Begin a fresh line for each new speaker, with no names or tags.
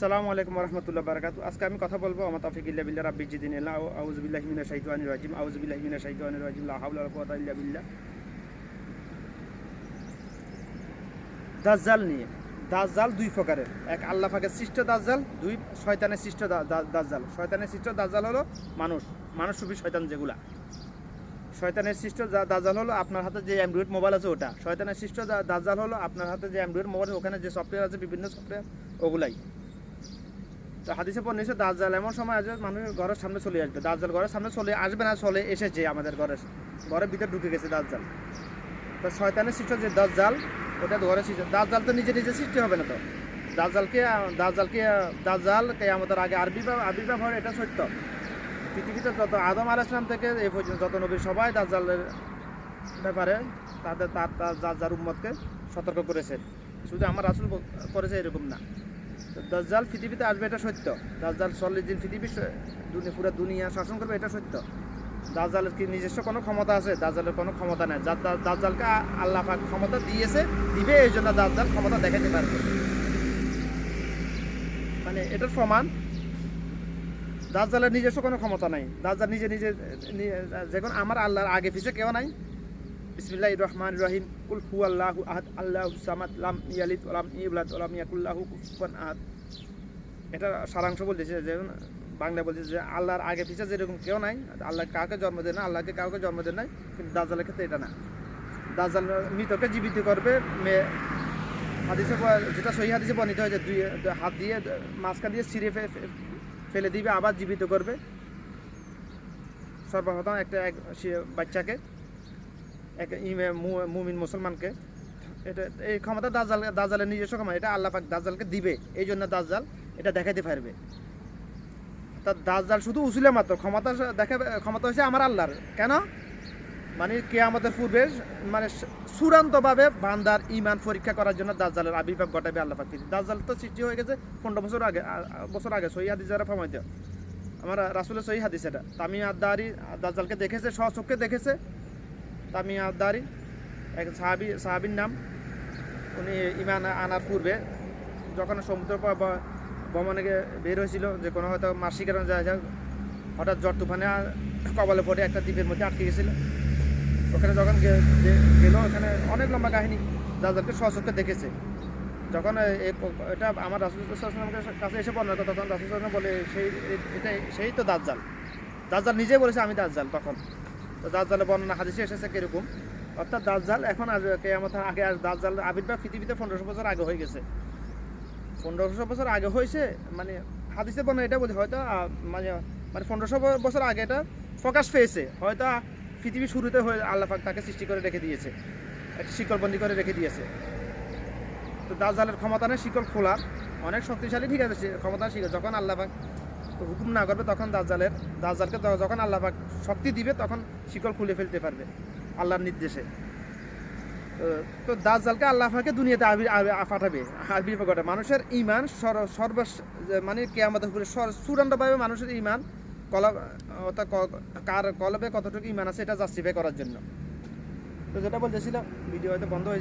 সালামু আলাইকুম রহমতুল্লাহ বারকাত। আজকে আমি কথা বলব আমার তাফিকুল্লাহ বিল্লাহ, রাব্বি জিদিন আল্লাহ আউজুবিল্লাহ মিনা শাহিদানির রাজিম আউজুবিল্লাহ মিনা শাহিদানির রাজিম, লা হাওলা ওয়ালা কুওয়াতা ইল্লা বিল্লাহ। দাজ্জাল নিয়ে, দাজ্জাল দুই প্রকারের। এক আল্লাহ পাকের সৃষ্ট দাজ্জাল, দুই শয়তানের সৃষ্ট দাজ্জাল। শয়তানের সৃষ্ট দাজ্জাল হলো মানুষ। মানুষ রূপী শয়তান যেগুলা। শয়তানের সৃষ্ট দাজ্জাল হলো আপনার হাতে যে অ্যান্ড্রয়েড মোবাইল আছে ওটা। শয়তানের সৃষ্ট দাজ্জাল হলো আপনার হাতে যে অ্যান্ড্রয়েড মোবাইল, ওখানে যে সফটওয়্যার আছে, বিভিন্ন সফটওয়্যার ওগুলাই। তো হাদিসে পর নিশ্চয় দাজ্জাল, এমন সময় আসবে মানুষের ঘরের সামনে চলে আসবে। দাজ্জাল ঘরের সামনে চলে আসবে না, চলে এসেছে আমাদের ঘরের ঘরের ভিতরে ঢুকে গেছে দাজ্জাল। তো শয়তানের সৃষ্ট যে দাজ্জাল, ওটা ঘরে সৃষ্ট। দাজ্জাল তো নিজে নিজে সৃষ্টি হবে না তো। দাজ্জালকে দাজ্জালকে, দাজ্জাল কে আমাদের আগে আরবিভাব আবির্ভাব হয় এটা সত্য। পৃথিবীতে যত আদম আল ইসলাম থেকে এই পর্যন্ত যত নবী সবাই দাজ্জালের ব্যাপারে তাদের, তার তার, যার যার উম্মতকে সতর্ক করেছে। শুধু আমার আসল করেছে এরকম না। দাজ্জাল পৃথিবীতে আসবে, এটা সত্য। দাজ্জাল চল্লিশ দিন পৃথিবী পুরো দুনিয়া শাসন করবে, এটা সত্য। দাজ্জালের কি নিজস্ব কোনো ক্ষমতা আছে? দাজ্জালের কোনো ক্ষমতা নেই। দাজ্জালকে আল্লাহ পাক ক্ষমতা দিয়েছে, দিবে, এই জন্য দাজ্জাল ক্ষমতা দেখাতে পারবে। মানে এটার প্রমাণ, দাজ্জালের নিজস্ব কোনো ক্ষমতা নাই। দাজ্জাল নিজে নিজে যখন আমার আল্লাহর আগে পিছে কেউ নাই। বিসমিল্লাহ রহমান রহিম কুল হু আল্লাহু আহাদ আল্লাহু সামাদ লাম ইয়ালিদ ওলাম ইউলাদ ওলাম ইয়াকুল্লাহু কুফুয়ান আহাদ এটা সারাংশ বলতেছে যে বাংলা বলতেছে যে, আল্লাহর আগে পিছে যেরকম কেউ নাই, আল্লাহ কাউকে জন্ম দেয় না, আল্লাহকে কাউকে জন্ম দেয় নাই, কিন্তু দাজ্জালের ক্ষেত্রে এটা না। দাজ্জাল মৃতকে জীবিত করবে মেয়ে হাদিসে যেটা সহি হাদিসে বর্ণিত হয়েছে, দুই হাত দিয়ে মাঝখান দিয়ে ছিঁড়ে ফেলে দিবে, আবার জীবিত করবে। সর্বপ্রথম একটা এক বাচ্চাকে এক মুমিন মুসলমানকে। এটা এই ক্ষমতা দাজ্জাল দাজ্জালের নিজস্ব ক্ষমতা, এটা আল্লাহ পাক দাজ্জালকে দিবে। এই জন্য দাজ্জাল এটা দেখাতে পারবে। তা দাজ্জাল শুধু উসিলে মাত্র, ক্ষমতা দেখাবে ক্ষমতা হচ্ছে আমার আল্লাহর। কেন? মানে কে আমাদের পূর্বে মানে চূড়ান্তভাবে বান্দার ইমান পরীক্ষা করার জন্য দাজ্জালের আবির্ভাব ঘটাবে আল্লাহ পাক। দাজ্জাল তো সৃষ্টি হয়ে গেছে পনেরো বছর আগে বছর আগে, সহি হাদিস যারা ফমাই দেয় আমার রাসুলের সহি হাদিস এটা। তামি আদারি দাজ্জালকে দেখেছে স্বচক্ষে দেখেছে। তামি আদারি এক সাহাবি, সাহাবির নাম। উনি ইমান আনার পূর্বে যখন সমুদ্র ভ্রমণে বের হয়েছিল, যে কোনো হয়তো মাসিক কারণে যায় যায় হঠাৎ জ্বর তুফানে কবলে পড়ে একটা দ্বীপের মধ্যে আটকে গেছিল। ওখানে যখন যে- গেল, ওখানে অনেক লম্বা কাহিনী দাদাকে সচক্ষে দেখেছে। যখন এটা আমার রাসুলের কাছে এসে বর্ণনা করে তখন রাসুল বলে, সেই, এ- এটা সেই তো দাজ্জাল। দাজ্জাল নিজেই বলেছে, আমি দাজ্জাল, তখন। তো দাজ্জালের বর্ণনা হাদিসে এসেছে কীরকম? অর্থাৎ দাজ্জাল এখন কেয়ামত আগে আস দাজ্জাল আবির্ভাব পৃথিবীতে পনেরোশো বছর আগে হয়ে গেছে। পনেরোশো বছর আগে হয়েছে মানে হাদিসে বর্ণনা এটা বলি হয়তো মানে মানে পনেরোশো বছর আগে এটা প্রকাশ পেয়েছে। হয়তো পৃথিবী শুরুতে হয়ে আল্লাহ পাক তাকে সৃষ্টি করে রেখে দিয়েছে, একটা শিকলবন্দি করে রেখে দিয়েছে। তো দাজ্জালের ক্ষমতা নেই, শিকল খোলার। অনেক শক্তিশালী ঠিক আছে ক্ষমতা শিকল, যখন আল্লাহ পাক হুকুম না করবে তখন দাজ্জালের, দাজ্জালকে যখন আল্লাহ শক্তি দিবে, তখন শিকল খুলে ফেলতে পারবে আল্লাহর নির্দেশে। তো- দাজ্জালকে আল্লাহ পাকে দুনিয়াতে আবির পাঠাবে। আবির্ভাব ঘটে মানুষের ইমান সর- সর্ব মানে কে আমাদের উপরে চূড়ান্তভাবে মানুষের ইমান কলা অর্থাৎ কার কলবে কতটুকু ইমান আছে, এটা জাস্টিফাই করার জন্য। তো যেটা বলতেছিলাম, ভিডিও হয়তো বন্ধ হয়ে